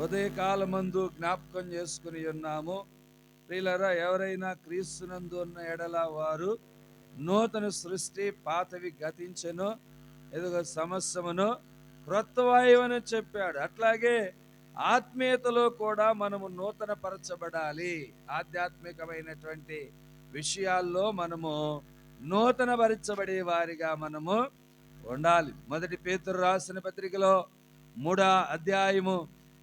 ఉదయకాలమందు జ్ఞాపకం చేసుకుని ఉన్నాము. ప్రియులరా ఎవరైనా క్రీస్తునందు ఉన్న ఎడల వారు నూతన సృష్టి పాతవి గతించను ఎదుగో సమస్యమును క్రొత్తవాయువని చెప్పాడు. అట్లాగే ఆత్మీయతలో కూడా మనము నూతన పరచబడాలి ఆధ్యాత్మికమైనటువంటి విషయాల్లో మనము నూతన పరచబడే వారిగా మనము ఉండాలి. మొదటి పేతురు రాసిన పత్రికలో మూడా అధ్యాయము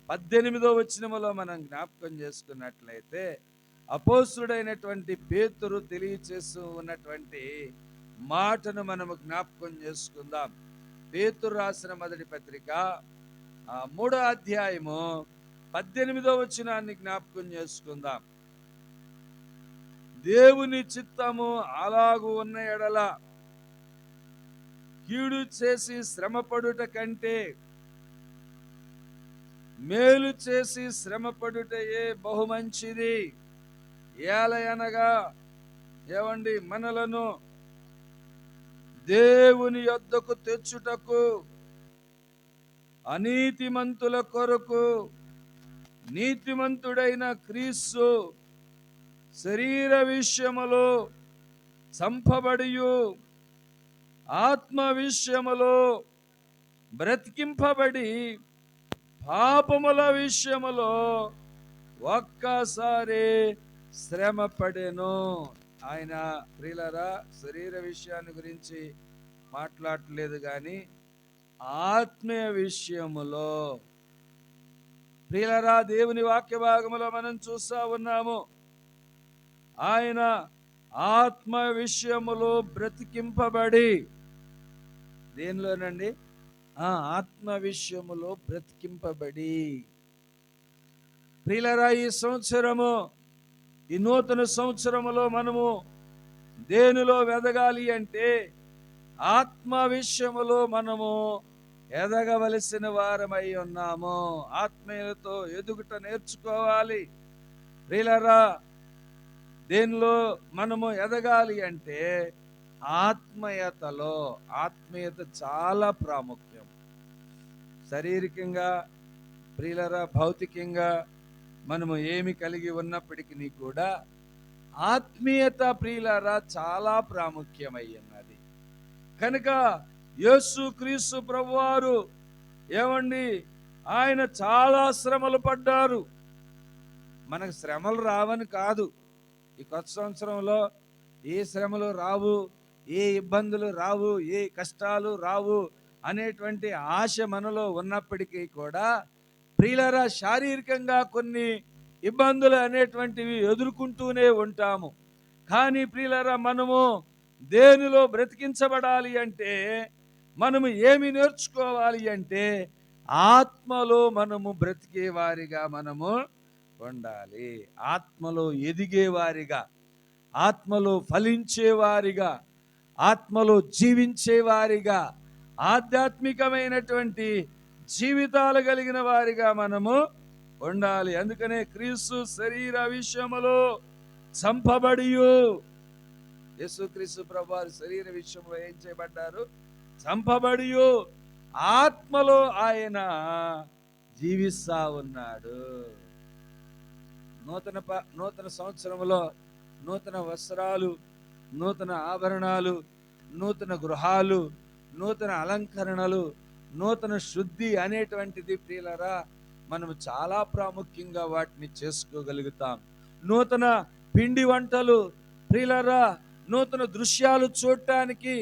పద్దెనిమిదో వచనములో మనం జ్ఞాపకం చేసుకున్నట్లయితే అపోసుడైనటువంటి పేతురు తెలియచేస్తూ ఉన్నటువంటి మాటను మనము జ్ఞాపకం చేసుకుందాం. పేతురు రాసిన మొదటి పత్రిక ఆ మూడో అధ్యాయము పద్దెనిమిదో వచనాన్ని జ్ఞాపకం చేసుకుందాం. దేవుని చిత్తము అలాగు ఉన్న ఎడల కీడు చేసి శ్రమపడుట కంటే మేలు చేసి శ్రమపడుటయే బహుమంచిది. ఏలయనగా ఏవండి మనలను దేవుని యొద్దకు తెచ్చుటకు అనీతిమంతుల కొరకు నీతిమంతుడైన క్రీస్తు శరీర విషయములో చంపబడియు ఆత్మ విషయములో బ్రతికింపబడి పాపముల విషయములో ఒక్కసారి శ్రమ పడేను. ఆయన ప్రియులరా శరీర విషయాన్ని గురించి మాట్లాడలేదు కానీ ఆత్మీయ విషయములో ప్రియులరా దేవుని వాక్య భాగములో మనం చూస్తా ఉన్నాము. ఆయన ఆత్మ విషయములో బ్రతికింపబడి దేనిలోనండి? ఆ ఆత్మ విషయములో బ్రతికింపబడి. ప్రియులరా ఈ సంవత్సరము ఈ నూతన సంవత్సరములో మనము దేనిలో వెదగాలి అంటే ఆత్మ విషయములో మనము ఎదగవలసిన వారమై ఉన్నాము. ఆత్మీయులతో ఎదుగుట నేర్చుకోవాలి. ప్రియులరా దేనిలో మనము ఎదగాలి అంటే ఆత్మీయతలో ఆత్మీయత చాలా ప్రాముఖ్యం. శారీరకంగా ప్రియులరా భౌతికంగా మనము ఏమి కలిగి ఉన్నప్పటికీ కూడా ఆత్మీయత ప్రియులరా చాలా ప్రాముఖ్యమై కనుక యేసు క్రీస్తు ప్రభువారు ఏమండి? ఆయన చాలా శ్రమలు పడ్డారు. మనకు శ్రమలు రావని కాదు. ఈ కొత్త సంవత్సరంలో ఏ శ్రమలు రావు? ఏ ఇబ్బందులు రావు ఏ కష్టాలు రావు అనేటువంటి ఆశ మనలో ఉన్నప్పటికీ కూడా ప్రియులరా శారీరకంగా కొన్ని ఇబ్బందులు అనేటువంటివి ఎదుర్కొంటూనే ఉంటాము. కానీ ప్రియులరా మనము దేనిలో బ్రతికించబడాలి అంటే మనము ఏమి నేర్చుకోవాలి అంటే ఆత్మలో మనము బ్రతికేవారిగా మనము ఉండాలి. ఆత్మలో ఎదిగేవారిగా ఆత్మలో ఫలించేవారిగా ఆత్మలో జీవించేవారిగా ఆధ్యాత్మికమైనటువంటి జీవితాలు కలిగిన వారిగా మనము ఉండాలి. అందుకనే క్రీస్తు శరీర విషయములో చంపబడియు. యేసుక్రీస్తు ప్రభు శరీర విషయంలో ఏం చేయబడ్డారు? చంపబడియు. ఆత్మలో ఆయన జీవిస్తా ఉన్నాడు. నూతన ప నూతన సంవత్సరంలో నూతన వస్త్రాలు నూతన ఆభరణాలు నూతన గృహాలు నూతన అలంకరణలు నూతన శుద్ధి అనేటువంటిది ప్రియులరా మనం చాలా ప్రాముఖ్యంగా వాటిని చేసుకోగలుగుతాం. నూతన పిండి వంటలు ప్రియులరా నూతన దృశ్యాలు చూడటానికి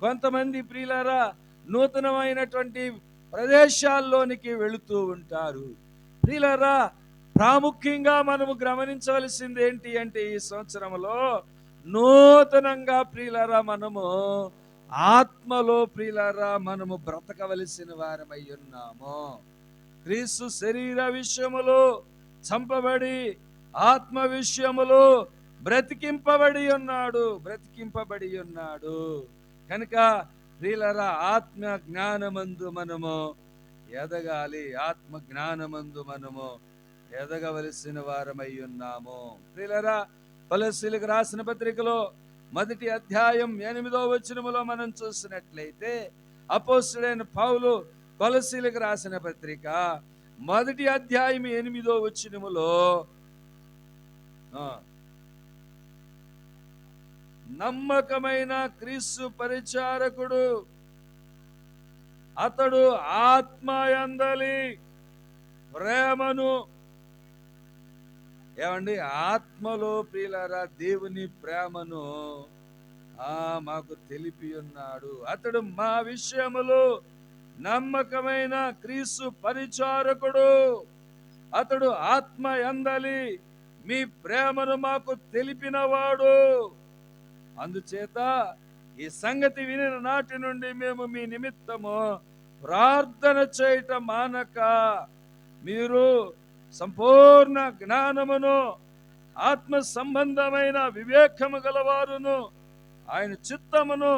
కొంతమంది ప్రియులరా నూతనమైనటువంటి ప్రదేశాల్లోనికి వెళుతూ ఉంటారు. ప్రియులరా ప్రాముఖ్యంగా మనము గమనించవలసింది ఏంటి అంటే ఈ సంవత్సరంలో నూతనంగా ప్రియులరా మనము ఆత్మలో ప్రియులరా మనము బ్రతకవలసిన వారమై ఉన్నాము. క్రీస్తు శరీర విషయములో చంపబడి ఆత్మ విషయములో బ్రతికింపబడి ఉన్నాడు బ్రతికింపబడి ఉన్నాడు. కనుక ప్రియులరా ఆత్మ జ్ఞానమందు మనము ఎదగాలి. ఆత్మ జ్ఞానమందు మనము ఎదగవలసిన వారమై ఉన్నాము. ప్రియులరా పలసీలకు రాసిన పత్రికలో మొదటి అధ్యాయం ఎనిమిదో వచనములో మనం చూసినట్లయితే అపోస్తుడైన పౌలు కొలసీలకు రాసిన పత్రిక మొదటి అధ్యాయం ఎనిమిదో వచ్చినములో నమ్మకమైన క్రీస్తు పరిచారకుడు అతడు ఆత్మ అందలి ప్రేమను ఏమండి? ఆత్మలో ప్రియులారా దేవుని ప్రేమను ఆ మాకు తెలిపి ఉన్నాడు. అతడు మా విషయములో నమ్మకమైన క్రీస్తు పరిచారకుడు. అతడు ఆత్మ ఎందలి మీ ప్రేమను మాకు తెలిపినవాడు. అందుచేత ఈ సంగతి వినిన నాటి నుండి మేము మీ నిమిత్తము ప్రార్థన చేయట మానక. మీరు సంపూర్ణ జ్ఞానమును ఆత్మ సంబంధమైన వివేకము గలవారును ఆయన చిత్తమును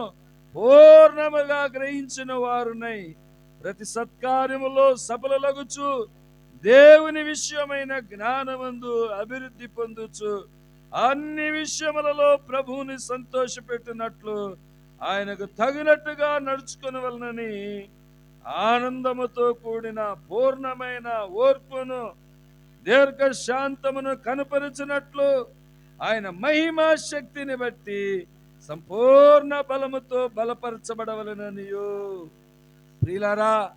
పూర్ణముగా గ్రహించిన వారునై ప్రతి సత్కార్యములో సఫలలగుచు దేవుని విషయమైన జ్ఞానమందు అభివృద్ధి పొందుచు అన్ని విషయములలో ప్రభువుని సంతోషపెట్టినట్లు ఆయనకు తగినట్టుగా నడుచుకునవలనని ఆనందముతో కూడిన పూర్ణమైన ఓర్పును దీర్ఘ శాంతమును కనపరిచినట్లు ఆయన మహిమా శక్తిని బట్టి సంపూర్ణ బలముతో బలపరచబడవలననియు. ప్రియులారా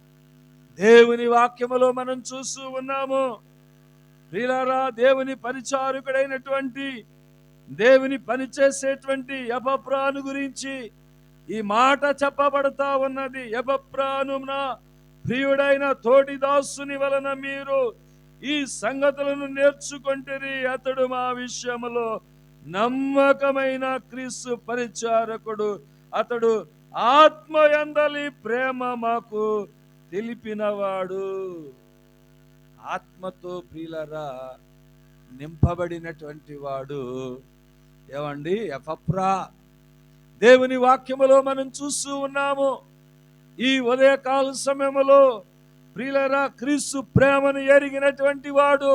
దేవుని వాక్యములో మనం చూస్తూ ఉన్నాము. ప్రియులారా దేవుని పరిచారకుడైనటువంటి దేవుని పనిచేసేటువంటి చేసేటువంటి గురించి ఈ మాట చెప్పబడతా ఉన్నది. యపప్రానున ప్రియుడైన తోటి దాసుని వలన మీరు ఈ సంగతులను నేర్చుకుంటేరి అతడు మా విషయంలో నమ్మకమైన క్రీస్తు పరిచారకుడు. అతడు ఆత్మయందలి ప్రేమ మాకు తెలిపినవాడు. ఆత్మతో ప్రియులరా నింపబడినటువంటి వాడు. ఏమండి? ఎఫప్రా. దేవుని వాక్యములో మనం చూస్తూ ఉన్నాము. ఈ ఉదయకాల సమయంలో ప్రిలరా క్రీస్తు ప్రేమను ఎరిగినటువంటి వాడు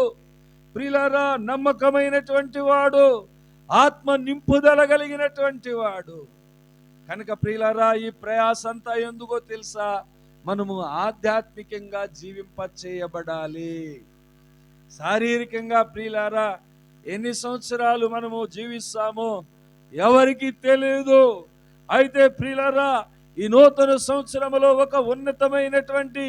ప్రిలరా నమ్మకమైనటువంటి వాడు ఆత్మ నింపుదల కలిగినటువంటి వాడు. కనుక ప్రియులరా ఈ ప్రయాస అంతా ఎందుకో తెలుసా? మనము ఆధ్యాత్మికంగా జీవింప చేయబడాలి శారీరకంగా ప్రియులారా ఎన్ని సంవత్సరాలు మనము జీవిస్తామో ఎవరికి తెలియదు అయితే ప్రియులరా ఈ నూతన సంవత్సరములో ఒక ఉన్నతమైనటువంటి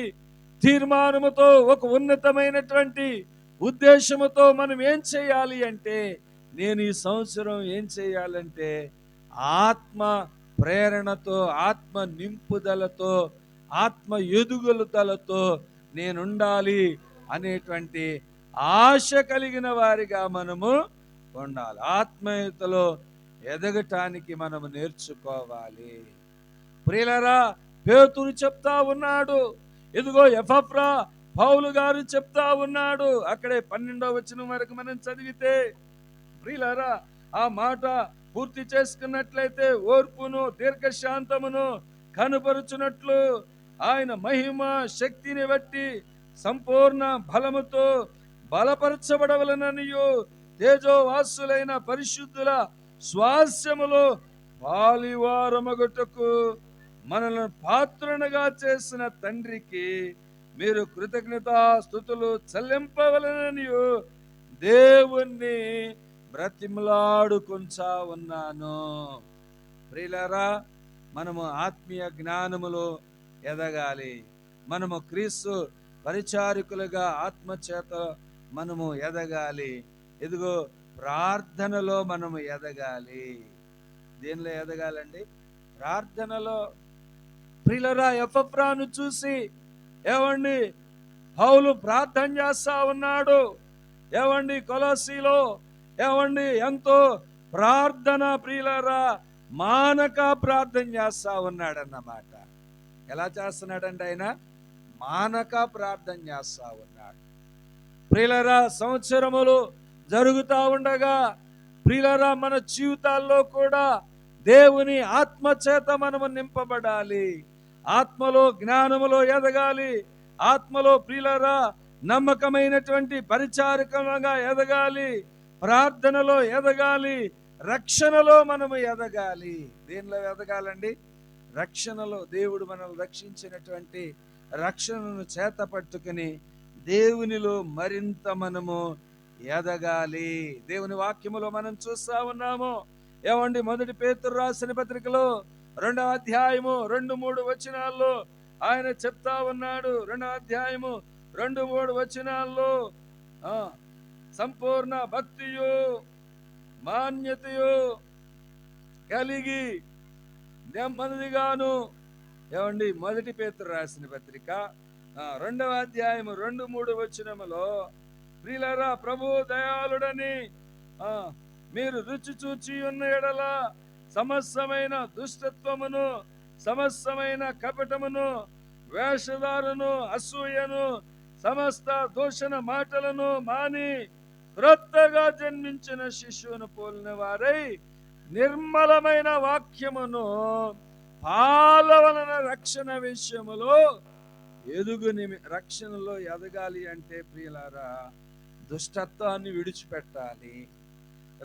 తీర్మానముతో ఒక ఉన్నతమైనటువంటి ఉద్దేశముతో మనం ఏం చేయాలి అంటే నేను ఈ సంవత్సరం ఏం చేయాలంటే ఆత్మ ప్రేరణతో ఆత్మ నింపుదలతో ఆత్మ ఎదుగుదలతో నేనుండాలి అనేటువంటి ఆశ కలిగిన వారిగా మనము ఉండాలి. ఆత్మీయతలో ఎదగటానికి మనము నేర్చుకోవాలి. ప్రియులరా పేతురు చెప్తా ఉన్నాడు ఇదిగో ఎఫప్రా పౌలు గారు చెప్తా ఉన్నాడు. అక్కడే పన్నెండవ వచ్చిన వరకు మనం చదివితే ప్రియులారా ఆ మాట పూర్తి చేసుకున్నట్లయితే ఓర్పును దీర్ఘశాంతమును కనుపరుచున్నట్లు ఆయన మహిమ శక్తిని బట్టి సంపూర్ణ బలముతో బలపరచబడవలననియు తేజోవాసులైన పరిశుద్ధుల స్వాస్యములో పాలివారమగుటకు మనల్ని పాత్రనగా చేసిన తండ్రికి మీరు కృతజ్ఞతా స్థుతులు చెల్లింపవలనని దేవుణ్ణి బ్రతిమలాడుకుంటా ఉన్నాను. ప్రియులారా మనము ఆత్మీయ జ్ఞానములో ఎదగాలి. మనము క్రీస్తు పరిచారికులుగా ఆత్మచేత మనము ఎదగాలి. ఇదిగో ప్రార్థనలో మనము ఎదగాలి. దేనిలో ఎదగాలండి? ప్రార్థనలో ప్రిలరా ఎఫ్రాను చూసి ఏమండి హౌలు ప్రార్థన చేస్తా ఉన్నాడు? ఏమండి కొలసీలో? ఏమండి ఎంతో ప్రార్థన ప్రియులరా మానక ప్రార్థన చేస్తా ఉన్నాడన్నమాట. ఎలా చేస్తున్నాడంటే ఆయన? మానక ప్రార్థన చేస్తా ఉన్నాడు. ప్రియులరా సంవత్సరములు జరుగుతూ ఉండగా ప్రియులరా మన జీవితాల్లో కూడా దేవుని ఆత్మ చేత మనము నింపబడాలి. ఆత్మలో జ్ఞానములో ఎదగాలి. ఆత్మలో ప్రియులరా నమ్మకమైనటువంటి పరిచారకంగా ఎదగాలి. ప్రార్థనలో ఎదగాలి. రక్షణలో మనము ఎదగాలి. దేనిలో ఎదగాలండి? రక్షణలో దేవుడు మనల్ని రక్షించినటువంటి రక్షణను చేత పట్టుకుని దేవునిలో మరింత మనము ఎదగాలి. దేవుని వాక్యములో మనం చూస్తా ఉన్నాము. ఏమండి? మొదటి పేతురు రాసిన పత్రికలో రెండవ అధ్యాయము రెండు మూడు వచనాల్లో ఆయన చెప్తా ఉన్నాడు. రెండవ అధ్యాయము రెండు మూడు వచనాల్లో సంపూర్ణ భక్తియు మాన్యతయు కలిగి నెమ్మదిగాను. ఏమండి? మొదటి పేతురు రాసిన పత్రిక రెండవ అధ్యాయము రెండు మూడు వచనములో ప్రిలరా ప్రభు దయాళుడని మీరు రుచి చూచి ఉన్న ఎడల సమస్తమైన దుష్టత్వమును సమస్తమైన కపటమును వేషధారును అసూయను సమస్త దూషణ మాటలను మాని క్రొత్తగా జన్మించిన శిశువును పోలిన వారై నిర్మలమైన వాక్యమును పాలవలన రక్షణ విషయములో ఎదుగు రక్షణలో ఎదగాలి అంటే ప్రియులారా దుష్టత్వాన్ని విడిచిపెట్టాలి.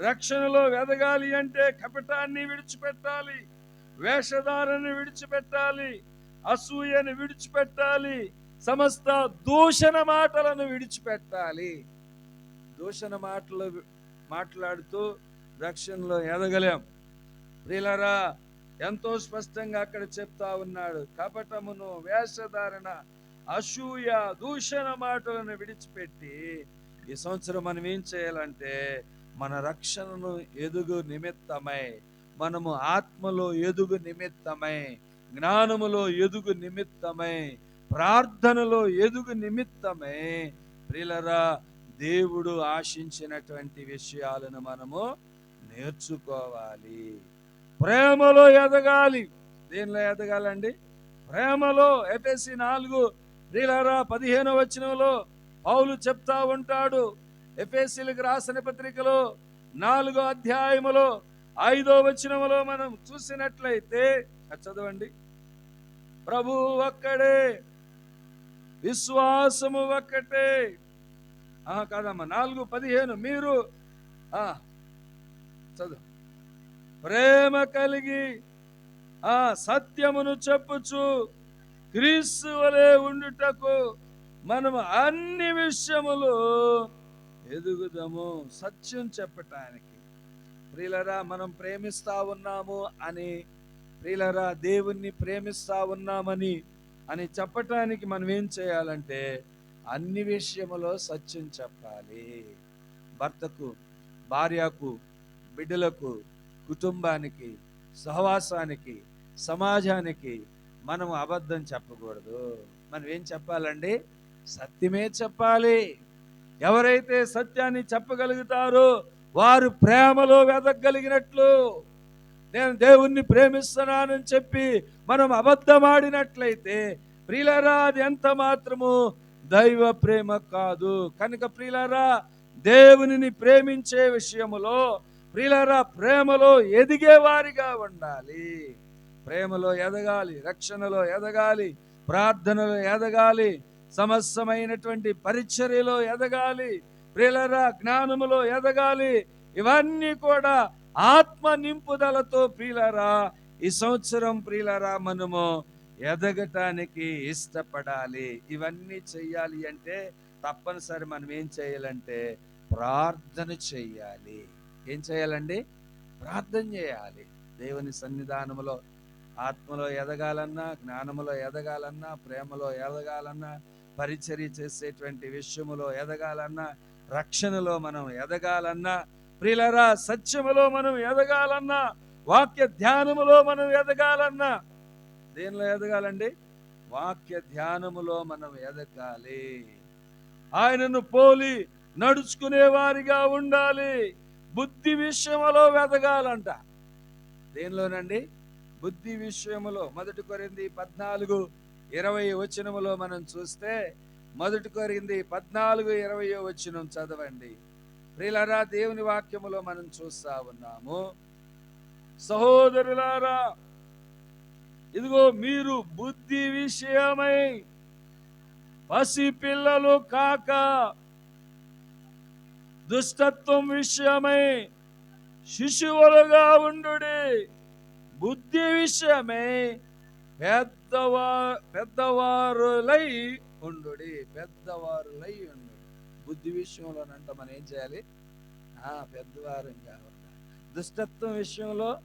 రక్షణలో ఎదగాలి అంటే కపటాన్ని విడిచిపెట్టాలి వేషధారని విడిచిపెట్టాలి అసూయని విడిచిపెట్టాలి సమస్త దూషణ మాటలను విడిచిపెట్టాలి. దూషణ మాటలు మాట్లాడుతూ రక్షణలో ఎదగలేం. ప్రిలరా ఎంతో స్పష్టంగా అక్కడ చెప్తా ఉన్నాడు. కపటమును వేషధారణ అసూయ దూషణ మాటలను విడిచిపెట్టి ఈ సంవత్సరం మనం ఏం చేయాలంటే మన రక్షణను ఎదుగు నిమిత్తమై మనము ఆత్మలో ఎదుగు నిమిత్తమై జ్ఞానములో ఎదుగు నిమిత్తమై ప్రార్థనలో ఎదుగు నిమిత్తమై ప్రిలరా దేవుడు ఆశించినటువంటి విషయాలను మనము నేర్చుకోవాలి. ప్రేమలో ఎదగాలి. దేనిలో ఎదగాలండి? ప్రేమలో. ఎఫ్ఎస్సి నాలుగు ప్రిలరా పదిహేను వచనంలో పౌలు చెప్తా ఉంటాడు. ఎఫ్ఎస్సీలకు రాసిన పత్రికలో నాలుగో అధ్యాయములో ఐదో వచనములో మనం చూసినట్లయితే చదవండి. ప్రభు ఒక్కడే విశ్వాసము ఒక్కటే. ఆ కాదమ్మా నాలుగు పదిహేను మీరు ఆ చదువు. ప్రేమ కలిగి ఆ సత్యమును చెప్పుచు క్రీస్తు వలె ఉండుటకు మనము అన్ని విషయములు ఎదుగుదాము సత్యం చెప్పటానికి. ప్రియులరా మనం ప్రేమిస్తా ఉన్నాము అని ప్రియులరా దేవుణ్ణి ప్రేమిస్తా ఉన్నామని అని చెప్పటానికి మనం ఏం చేయాలంటే అన్ని విషయములో సత్యం చెప్పాలి. భర్తకు భార్యకు బిడ్డలకు కుటుంబానికి సహవాసానికి సమాజానికి మనం అబద్ధం చెప్పకూడదు. మనం ఏం చెప్పాలండి? సత్యమే చెప్పాలి. ఎవరైతే సత్యాన్ని చెప్పగలుగుతారో వారు ప్రేమలో వెదగలిగినట్లు. నేను దేవుణ్ణి ప్రేమిస్తున్నానని చెప్పి మనం అబద్ధమాడినట్లయితే ప్రియులరా అది ఎంత మాత్రము దైవ ప్రేమ కాదు. కనుక ప్రియులరా దేవునిని ప్రేమించే విషయములో ప్రియులరా ప్రేమలో ఎదిగే వారిగా ఉండాలి. ప్రేమలో ఎదగాలి రక్షణలో ఎదగాలి ప్రార్థనలో ఎదగాలి సమస్తమైనటువంటి పరిచర్యలో ఎదగాలి ప్రిలరా జ్ఞానములో ఎదగాలి. ఇవన్నీ కూడా ఆత్మ నింపుదలతో ప్రియులరా ఈ సంవత్సరం ప్రియులరా మనము ఎదగటానికి ఇష్టపడాలి. ఇవన్నీ చెయ్యాలి అంటే తప్పనిసరి మనం ఏం చేయాలంటే ప్రార్థన చేయాలి ఏం చేయాలండి? ప్రార్థన చేయాలి. దేవుని సన్నిధానములో ఆత్మలో ఎదగాలన్నా జ్ఞానములో ఎదగాలన్నా ప్రేమలో ఎదగాలన్నా పరిచర్య చేసేటువంటి విషయములో ఎదగాలన్నా రక్షణలో మనం ఎదగాలన్నా ప్రిలరా సత్యములో మనం ఎదగాలన్నా వాక్య ధ్యానములో మనం ఎదగాలన్నా దేనిలో ఎదగాలండి? వాక్య ధ్యానములో మనం ఎదగాలి. ఆయనను పోలి నడుచుకునే వారిగా ఉండాలి. బుద్ధి విషయములో ఎదగాలంట దేనిలోనండి? బుద్ధి విషయములో మొదటి కొరింది పద్నాలుగు ఇరవై వచనములో మనం చూస్తే మొదటి కొరింది పద్నాలుగు ఇరవై వచనం చదవండి. ప్రిలరా దేవుని వాక్యములో మనం చూస్తా ఉన్నాము. సహోదరులారా ఇదిగో మీరు బుద్ధి విషయమై పసి పిల్లలు కాక దుష్టత్వం విషయమై శిశువులుగా ఉండు బుద్ధి విషయమై పెద్దవా పెద్దవారులై ఉండు పెద్దవారులై ఉండు బుద్ధి విషయంలోనంట మనం ఏం చేయాలి? ఆ పెద్దవారు కావాలి. దుష్టత్వం విషయంలో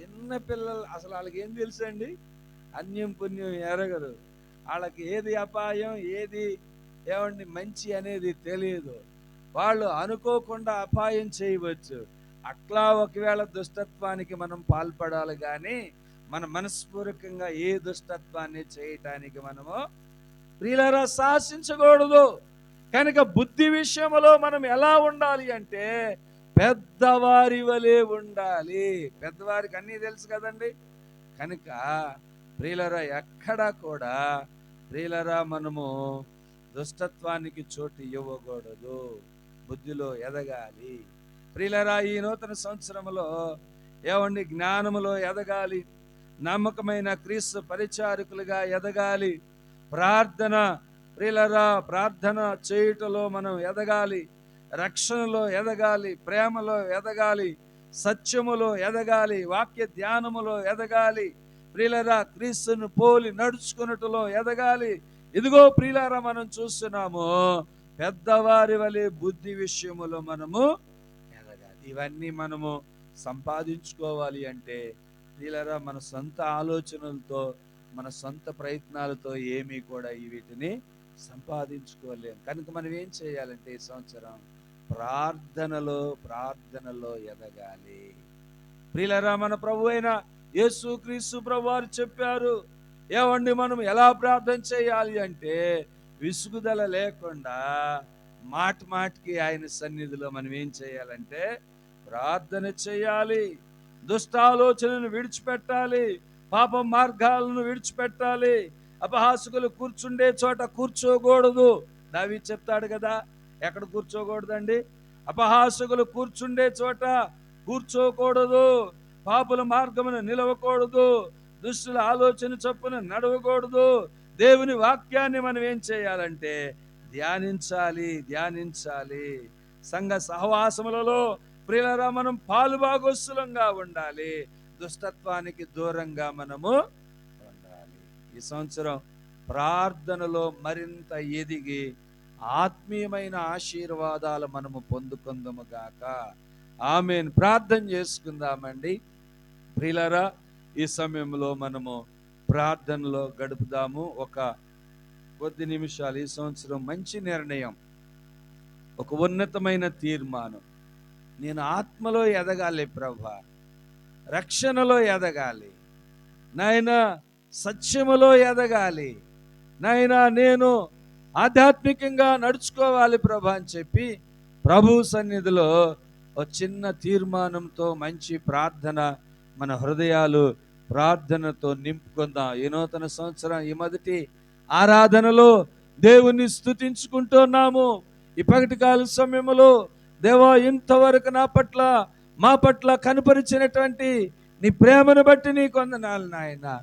చిన్న పిల్లలు అసలు వాళ్ళకి ఏం తెలుసండి? అన్యం పుణ్యం ఎరగరు వాళ్ళకి ఏది అపాయం ఏది ఏమండి మంచి అనేది తెలియదు. వాళ్ళు అనుకోకుండా అపాయం చేయవచ్చు. అట్లా ఒకవేళ దుష్టత్వానికి మనం పాల్పడాలి కానీ మన మనస్పూర్వకంగా ఏ దుష్టత్వాన్ని చేయటానికి మనము ప్రియులరా శాసించకూడదు. కనుక బుద్ధి విషయంలో మనం ఎలా ఉండాలి అంటే పెద్దవారి వలె ఉండాలి. పెద్దవారికి అన్నీ తెలుసు కదండి. కనుక ప్రియులరా ఎక్కడా కూడా ప్రియులరా మనము దుష్టత్వానికి చోటు ఇవ్వకూడదు. బుద్ధిలో ఎదగాలి. ప్రియులరా ఈ నూతన సంవత్సరంలో ఏమండి జ్ఞానములో ఎదగాలి? నమ్మకమైన క్రీస్తు పరిచారకులుగా ఎదగాలి? ప్రార్థన ప్రియులరా ప్రార్థన చేయుటలో మనం ఎదగాలి? రక్షణలో ఎదగాలి? ప్రేమలో ఎదగాలి? సత్యములో ఎదగాలి? వాక్య ధ్యానములో ఎదగాలి? ప్రియులరా క్రీస్తును పోలి నడుచుకున్నట్టులో ఎదగాలి? ఇదిగో ప్రియులారా మనం చూస్తున్నాము పెద్దవారి వలె బుద్ధి విషయములో మనము ఇవన్నీ మనము సంపాదించుకోవాలి అంటే ప్రియులారా మన సొంత ఆలోచనలతో మన సొంత ప్రయత్నాలతో ఏమీ కూడా ఈ వీటిని సంపాదించుకోలేము కనుక మనం ఏం చేయాలంటే ఈ సంవత్సరం ప్రార్థనలో ప్రార్థనలో ఎదగాలి. ప్రియులరా మన ప్రభు అయిన యేసు క్రీస్తు ప్రభు వారు చెప్పారు ఏమండి మనం ఎలా ప్రార్థన చేయాలి అంటే విసుగుదల లేకుండా మాట మాటికి ఆయన సన్నిధిలో మనం ఏం చేయాలంటే ప్రార్థన చేయాలి. దుష్టాలోచనను విడిచిపెట్టాలి. పాప మార్గాలను విడిచిపెట్టాలి. అపహాసుకులు కూర్చుండే చోట కూర్చోకూడదు. దావి చెప్తాడు కదా ఎక్కడ కూర్చోకూడదండి? అపహాసుకులు కూర్చుండే చోట కూర్చోకూడదు. పాపుల మార్గమును నిలవకూడదు. దుష్టుల ఆలోచన చొప్పున నడవకూడదు. దేవుని వాక్యాన్ని మనం ఏం చేయాలంటే ధ్యానించాలి ధ్యానించాలి. సంఘ సహవాసములలో ప్రియులరా మనం పాలుభాగోత్సలంగా ఉండాలి. దుష్టత్వానికి దూరంగా మనము ఉండాలి. ఈ సంవత్సరం ప్రార్థనలో మరింత ఎదిగి ఆత్మీయమైన ఆశీర్వాదాలు మనము పొందుకుందాము గాక. ఆమెను. ప్రార్థన చేసుకుందామండి. ప్రియులరా ఈ సమయంలో మనము ప్రార్థనలో గడుపుదాము. ఒక కొద్ది నిమిషాలు ఈ సంవత్సరం మంచి నిర్ణయం. ఒక ఉన్నతమైన తీర్మానం. నేను ఆత్మలో ఎదగాలి ప్రభా. రక్షణలో ఎదగాలి. నాయన సత్యములో ఎదగాలి. నాయన నేను ఆధ్యాత్మికంగా నడుచుకోవాలి ప్రభా అని చెప్పి ప్రభు సన్నిధిలో ఒక చిన్న తీర్మానంతో మంచి ప్రార్థన మన హృదయాలు ప్రార్థనతో నింపుకుందాం. ఈ నూతన సంవత్సరం ఈ మొదటి ఆరాధనలో దేవుణ్ణి స్తుతించుకుంటున్నాము. ఈ పగటి కాల సమయంలో దేవా ఇంతవరకు నా పట్ల మా పట్ల కనపరిచినటువంటి నీ ప్రేమను బట్టి నీ కొందనాలు నాయన.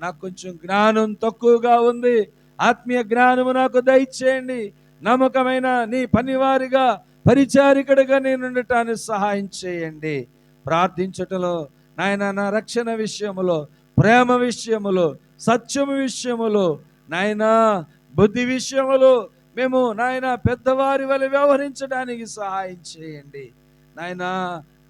నాకు కొంచెం జ్ఞానం తక్కువగా ఉంది. ఆత్మీయ జ్ఞానము నాకు దయచేయండి. నమ్మకమైన నీ పనివారిగా పరిచారికడిగా నేను ఉండటానికి సహాయం చేయండి. ప్రార్థించటలో నాయన నా రక్షణ విషయములో ప్రేమ విషయములో సత్యము విషయములో నాయన బుద్ధి విషయములు మేము నాయన పెద్దవారి వల్ల వ్యవహరించడానికి సహాయం చేయండి. నాయన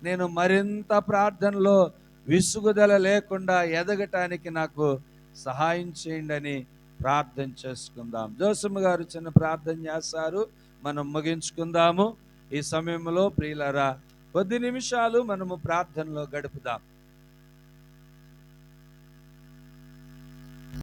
నేను మరింత ప్రార్థనలో విసుగుదల లేకుండా ఎదగటానికి నాకు సహాయం చేయండి అని ప్రార్థన చేసుకుందాం. జోసమ్మ గారు చిన్న ప్రార్థన చేస్తారు మనం ముగించుకుందాము. ఈ సమయంలో ప్రియులరా కొద్ది నిమిషాలు మనము ప్రార్థనలో గడుపుదాం.